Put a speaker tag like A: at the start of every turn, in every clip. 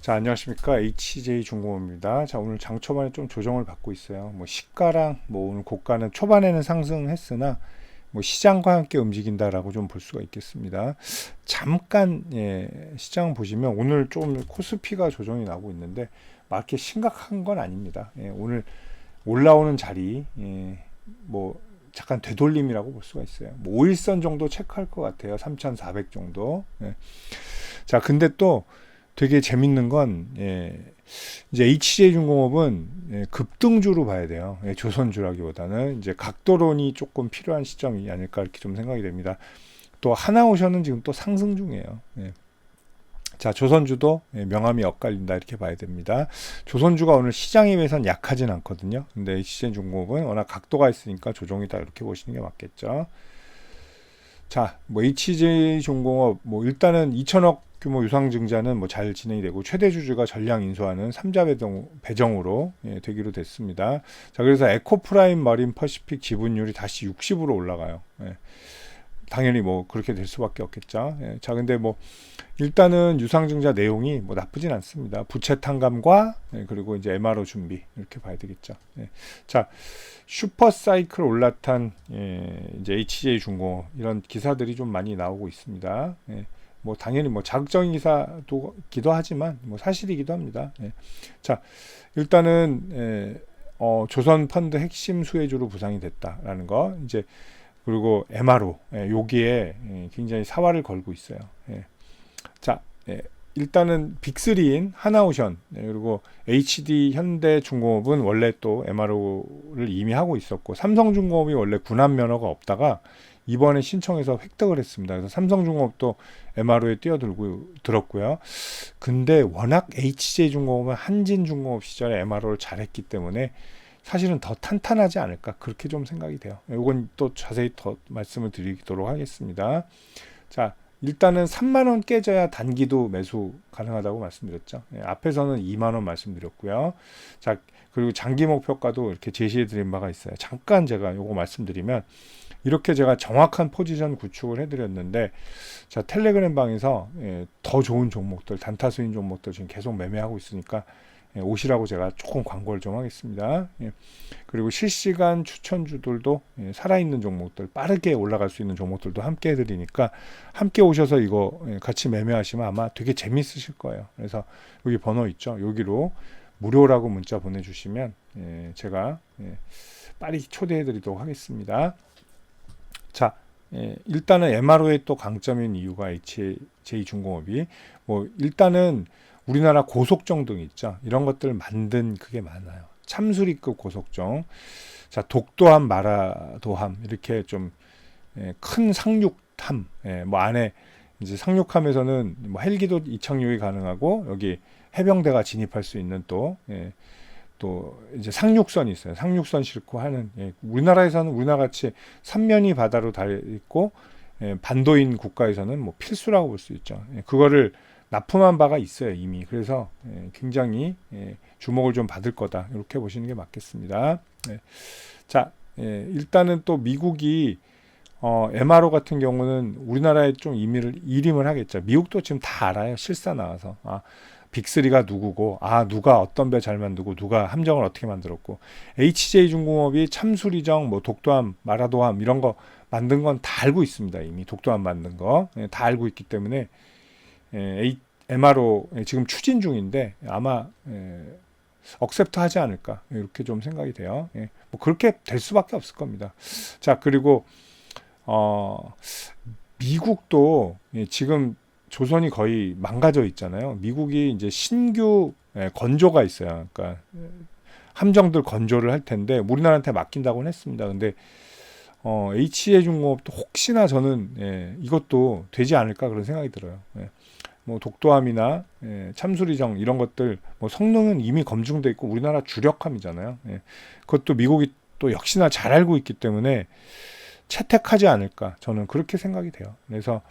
A: 자, 안녕하십니까. HJ 중공업입니다. 자, 오늘 장 초반에 좀 조정을 받고 있어요. 뭐 시가랑 뭐 오늘 고가는 초반에는 상승했으나 뭐 시장과 함께 움직인다라고 좀 볼 수가 있겠습니다. 잠깐 예, 시장 보시면 오늘 좀 코스피가 조정이 나고 있는데 마켓 심각한 건 아닙니다. 예, 오늘 올라오는 자리 예, 뭐 잠깐 되돌림이라고 볼 수가 있어요. 뭐 5일선 정도 체크할 것 같아요. 3,400 정도. 예. 자, 근데 또 되게 재밌는 건 예, 이제 HJ중공업은 예, 급등주로 봐야 돼요. 예, 조선주라기보다는 이제 각도론이 조금 필요한 시점이 아닐까 이렇게 좀 생각이 됩니다. 또 하나오션은 지금 또 상승 중이에요. 예. 자, 조선주도 예, 명암이 엇갈린다 이렇게 봐야 됩니다. 조선주가 오늘 시장에 비해서는 약하진 않거든요. 근데 HJ중공업은 워낙 각도가 있으니까 조정이다 이렇게 보시는 게 맞겠죠. 자, 뭐 HJ중공업 뭐 일단은 2천억 규모 유상 증자는 뭐 잘 진행이 되고 최대 주주가 전량 인수하는 3자 배정, 배정으로 예, 되기로 됐습니다. 자, 그래서 에코프라임 머린 퍼시픽 지분율이 다시 60으로 올라가요. 예. 당연히 뭐 그렇게 될 수밖에 없겠죠. 예. 자, 근데 뭐 일단은 유상증자 내용이 뭐 나쁘진 않습니다. 부채 탕감과 예, 그리고 이제 MRO 준비 이렇게 봐야 되겠죠. 예. 자, 슈퍼 사이클 올라탄 예, 이제 HJ 중공 이런 기사들이 좀 많이 나오고 있습니다. 예. 뭐 당연히 뭐 자극적인 기사도 기도 하지만 뭐 사실이기도 합니다. 예. 자 일단은 예, 어, 조선 펀드 핵심 수혜주로 부상이 됐다라는 거 이제 그리고 MRO 예, 여기에 예, 굉장히 사활을 걸고 있어요. 예. 자 예, 일단은 빅3인 하나오션 예, 그리고 HD 현대중공업은 원래 또 MRO를 이미 하고 있었고 삼성중공업이 원래 군함 면허가 없다가 이번에 신청해서 획득을 했습니다. 그래서 삼성중공업도 MRO에 뛰어들고 들었고요. 근데 워낙 HJ중공업은 한진중공업 시절에 MRO를 잘했기 때문에 사실은 더 탄탄하지 않을까 그렇게 좀 생각이 돼요. 이건 또 자세히 더 말씀을 드리도록 하겠습니다. 자, 일단은 3만 원 깨져야 단기도 매수 가능하다고 말씀드렸죠. 예, 앞에서는 2만 원 말씀드렸고요. 자, 그리고 장기 목표가도 이렇게 제시해 드린 바가 있어요. 잠깐 제가 요거 말씀드리면 이렇게 제가 정확한 포지션 구축을 해드렸는데 자 텔레그램 방에서 예, 더 좋은 종목들 단타 수인 종목들 지금 계속 매매하고 있으니까 예, 오시라고 제가 조금 광고를 좀 하겠습니다. 예, 그리고 실시간 추천주들도 예, 살아있는 종목들 빠르게 올라갈 수 있는 종목들도 함께 해드리니까 함께 오셔서 이거 예, 같이 매매하시면 아마 되게 재밌으실 거예요. 그래서 여기 번호 있죠. 여기로 무료라고 문자 보내주시면 예, 제가 예, 빨리 초대해드리도록 하겠습니다. 자, 예, 일단은 MRO의 또 강점인 이유가 HJ중공업이 뭐 일단은 우리나라 고속정 등 있죠. 이런 것들 만든 그게 많아요. 참수리급 고속정. 자, 독도함, 마라도함 이렇게 좀큰 예, 상륙함. 예, 뭐 안에 이제 상륙함에서는 뭐 헬기도 이착륙이 가능하고 여기 해병대가 진입할 수 있는 또 예, 또 이제 상륙선이 있어요. 상륙선 싣고 하는 예, 우리나라에서는 우리나라 같이 삼면이 바다로 달 있고 예, 반도인 국가에서는 뭐 필수라고 볼 수 있죠. 예, 그거를 납품한 바가 있어요 이미. 그래서 예, 굉장히 예, 주목을 좀 받을 거다 이렇게 보시는 게 맞겠습니다. 예. 자 예, 일단은 또 미국이 어, MRO 같은 경우는 우리나라에 좀 임의를 일임을 하겠죠. 미국도 지금 다 알아요. 실사 나와서. 아, 빅3가 누구고 아 누가 어떤 배 잘 만들고 누가 함정을 어떻게 만들었고 HJ중공업이 참수리정 뭐 독도함 마라도함 이런 거 만든 건 다 알고 있습니다 이미 독도함 만든 거다 예, 알고 있기 때문에 예, MRO 예, 지금 추진 중인데 아마 예, 억셉트 하지 않을까 이렇게 좀 생각이 돼요. 예, 뭐 그렇게 될 수밖에 없을 겁니다. 자 그리고 어 미국도 예, 지금 조선이 거의 망가져 있잖아요. 미국이 이제 신규 예, 건조가 있어요. 그러니까 함정들 건조를 할 텐데 우리나라한테 맡긴다고는 했습니다. 근데 어, HA 중공업도 혹시나 저는 예, 이것도 되지 않을까 그런 생각이 들어요. 예. 뭐 독도함이나 예, 참수리정 이런 것들 뭐 성능은 이미 검증돼 있고 우리나라 주력함이잖아요. 예. 그것도 미국이 또 역시나 잘 알고 있기 때문에 채택하지 않을까 저는 그렇게 생각이 돼요. 그래서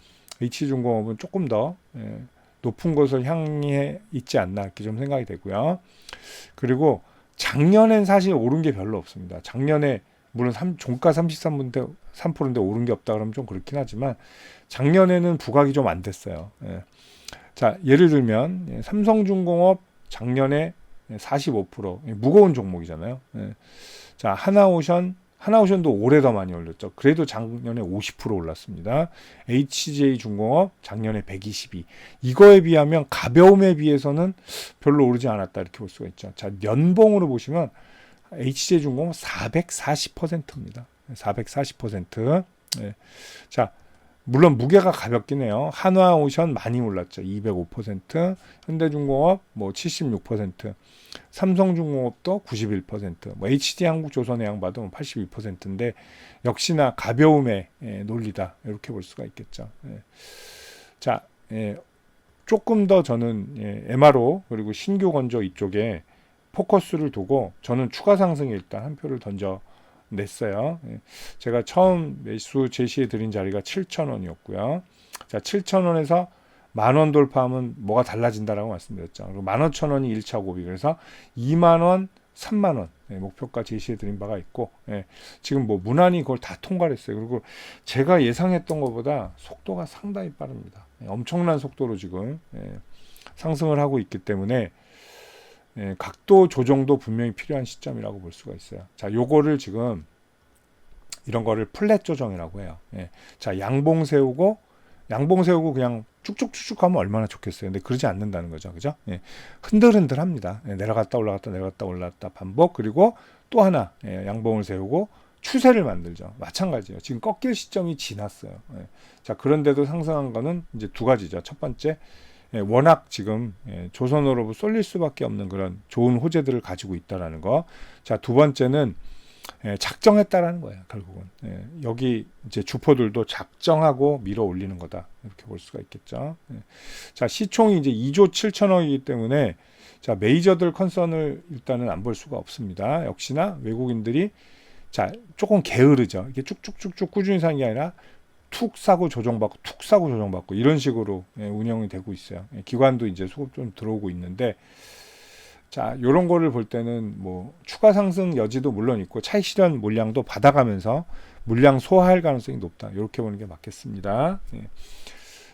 A: H중공업은 조금 더 예, 높은 곳을 향해 있지 않나 이렇게 좀 생각이 되고요. 그리고 작년엔 사실 오른 게 별로 없습니다. 작년에 물론 3, 종가 33%인데 3%인데 오른 게 없다 그러면 좀 그렇긴 하지만 작년에는 부각이 좀 안 됐어요. 예. 자, 예를 들면 예, 삼성중공업 작년에 45% 예, 무거운 종목이잖아요. 예. 자, 하나오션 하나오션도 올해 더 많이 올렸죠. 그래도 작년에 50% 올랐습니다. HJ 중공업 작년에 122. 이거에 비하면 가벼움에 비해서는 별로 오르지 않았다 이렇게 볼 수가 있죠. 자, 연봉으로 보시면 HJ 중공업 440%입니다. 440%. 네. 자, 물론 무게가 가볍긴 해요. 한화오션 많이 올랐죠. 205%, 현대중공업 뭐 76%, 삼성중공업도 91%, 뭐 HD 한국조선해양 봐도 82%인데 역시나 가벼움의 예, 논리다 이렇게 볼 수가 있겠죠. 예. 자, 예, 조금 더 저는 예, MRO 그리고 신규 건조 이쪽에 포커스를 두고 저는 추가 상승에 일단 한 표를 던져 냈어요. 예. 제가 처음 매수 제시해 드린 자리가 7,000원이었고요. 자, 7,000원에서 만 원 돌파하면 뭐가 달라진다라고 말씀드렸죠. 그리고 만 오천 원이 1차 고비. 그래서 2만 원, 3만 원 예, 목표가 제시해 드린 바가 있고 예, 지금 뭐 무난히 그걸 다 통과를 했어요. 그리고 제가 예상했던 것보다 속도가 상당히 빠릅니다. 예, 엄청난 속도로 지금 예, 상승을 하고 있기 때문에 예, 각도 조정도 분명히 필요한 시점이라고 볼 수가 있어요. 자, 요거를 지금 이런 거를 플랫 조정이라고 해요. 예. 자, 양봉 세우고 양봉 세우고 그냥 쭉쭉쭉쭉 하면 얼마나 좋겠어요. 근데 그러지 않는다는 거죠. 그죠? 예. 흔들흔들 합니다. 예, 내려갔다 올라갔다 내려갔다 올라갔다 반복 그리고 또 하나 예, 양봉을 세우고 추세를 만들죠. 마찬가지예요. 지금 꺾일 시점이 지났어요. 예. 자, 그런데도 상승한 거는 이제 두 가지죠. 첫 번째 예, 워낙 지금 예, 조선으로 쏠릴 수밖에 없는 그런 좋은 호재들을 가지고 있다라는 거. 자, 두 번째는 예, 작정했다라는 거예요. 결국은 예, 여기 이제 주포들도 작정하고 밀어 올리는 거다 이렇게 볼 수가 있겠죠. 예. 자 시총이 이제 2조 7천억이기 때문에 자 메이저들 컨선을 일단은 안 볼 수가 없습니다. 역시나 외국인들이 자 조금 게으르죠. 이게 쭉쭉쭉쭉 꾸준히 사는 게 아니라 툭 사고 조정받고 툭 사고 조정받고 이런 식으로 예, 운영이 되고 있어요. 예, 기관도 이제 수급 좀 들어오고 있는데 자, 요런 거를 볼 때는 뭐 추가 상승 여지도 물론 있고 차익 실현 물량도 받아가면서 물량 소화할 가능성이 높다. 이렇게 보는 게 맞겠습니다. 예.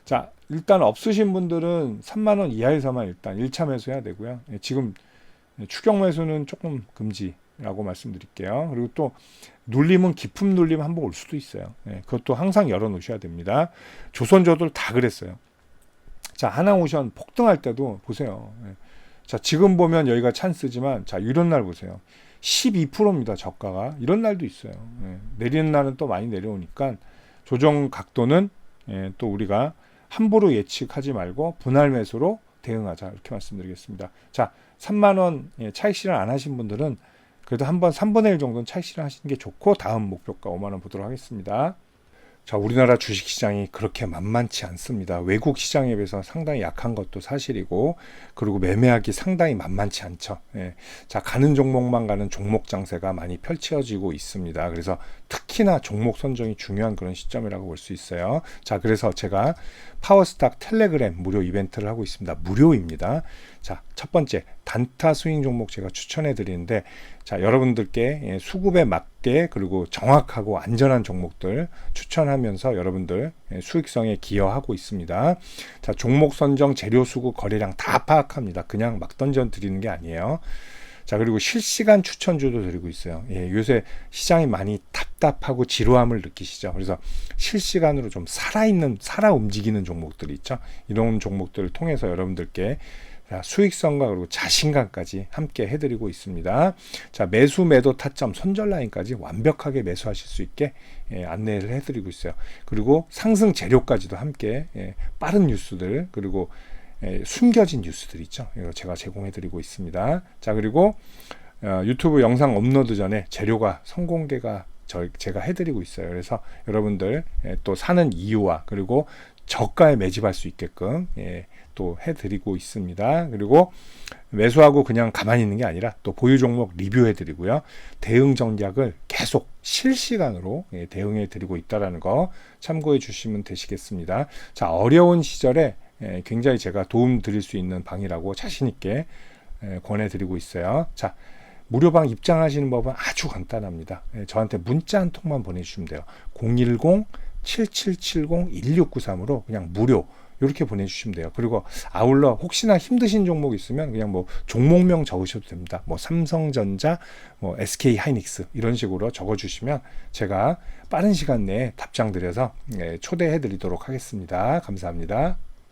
A: 자, 일단 없으신 분들은 3만 원 이하에서만 일단 1차 매수해야 되고요. 예, 지금 추격 매수는 조금 금지 라고 말씀드릴게요. 그리고 또 눌림은 깊은 눌림 한번 올 수도 있어요. 예, 그것도 항상 열어 놓으셔야 됩니다. 조선저들 다 그랬어요. 자, 하나오션 폭등할 때도 보세요. 예. 자, 지금 보면 여기가 찬스지만, 자, 이런 날 보세요. 12%입니다, 저가가. 이런 날도 있어요. 예, 내리는 날은 또 많이 내려오니까 조정 각도는 예, 또 우리가 함부로 예측하지 말고 분할 매수로 대응하자. 이렇게 말씀드리겠습니다. 자, 3만원 예, 차익 실현 안 하신 분들은 그래도 한번 3분의 1 정도는 실현 하시는 게 좋고, 다음 목표가 5만 원 보도록 하겠습니다. 자, 우리나라 주식 시장이 그렇게 만만치 않습니다. 외국 시장에 비해서 상당히 약한 것도 사실이고, 그리고 매매하기 상당히 만만치 않죠. 예. 자, 가는 종목만 가는 종목 장세가 많이 펼쳐지고 있습니다. 그래서 특히나 종목 선정이 중요한 그런 시점이라고 볼 수 있어요. 자, 그래서 제가 파워스탁 텔레그램 무료 이벤트를 하고 있습니다. 무료입니다. 자, 첫 번째 단타 스윙 종목 제가 추천해 드리는데 자, 여러분들께 예, 수급에 맞게 그리고 정확하고 안전한 종목들 추천하면서 여러분들 예, 수익성에 기여하고 있습니다. 자, 종목 선정, 재료 수급, 거래량 다 파악합니다. 그냥 막 던져 드리는 게 아니에요. 자, 그리고 실시간 추천주도 드리고 있어요. 예, 요새 시장이 많이 답답하고 지루함을 느끼시죠. 그래서 실시간으로 좀 살아있는, 살아 움직이는 종목들이 있죠. 이런 종목들을 통해서 여러분들께 수익성과 그리고 자신감까지 함께 해드리고 있습니다. 자 매수 매도 타점 손절 라인까지 완벽하게 매수하실 수 있게 예, 안내를 해드리고 있어요. 그리고 상승 재료까지도 함께 예, 빠른 뉴스들 그리고 예, 숨겨진 뉴스들 있죠. 이거 제가 제공해드리고 있습니다. 자 그리고 어, 유튜브 영상 업로드 전에 재료가 성공개가 저, 제가 해드리고 있어요. 그래서 여러분들 예, 또 사는 이유와 그리고 저가에 매집할 수 있게끔 예, 또 해드리고 있습니다. 그리고 매수하고 그냥 가만히 있는 게 아니라 또 보유 종목 리뷰해드리고요. 대응 전략을 계속 실시간으로 예, 대응해드리고 있다라는 거 참고해 주시면 되시겠습니다. 자 어려운 시절에 예, 굉장히 제가 도움 드릴 수 있는 방이라고 자신 있게 예, 권해드리고 있어요. 자 무료방 입장하시는 법은 아주 간단합니다. 예, 저한테 문자 한 통만 보내주시면 돼요. 010 7770-1693으로 그냥 무료 이렇게 보내주시면 돼요. 그리고 아울러 혹시나 힘드신 종목 있으면 그냥 뭐 종목명 적으셔도 됩니다. 뭐 삼성전자, 뭐 SK 하이닉스 이런 식으로 적어주시면 제가 빠른 시간 내에 답장 드려서 예, 초대해 드리도록 하겠습니다. 감사합니다.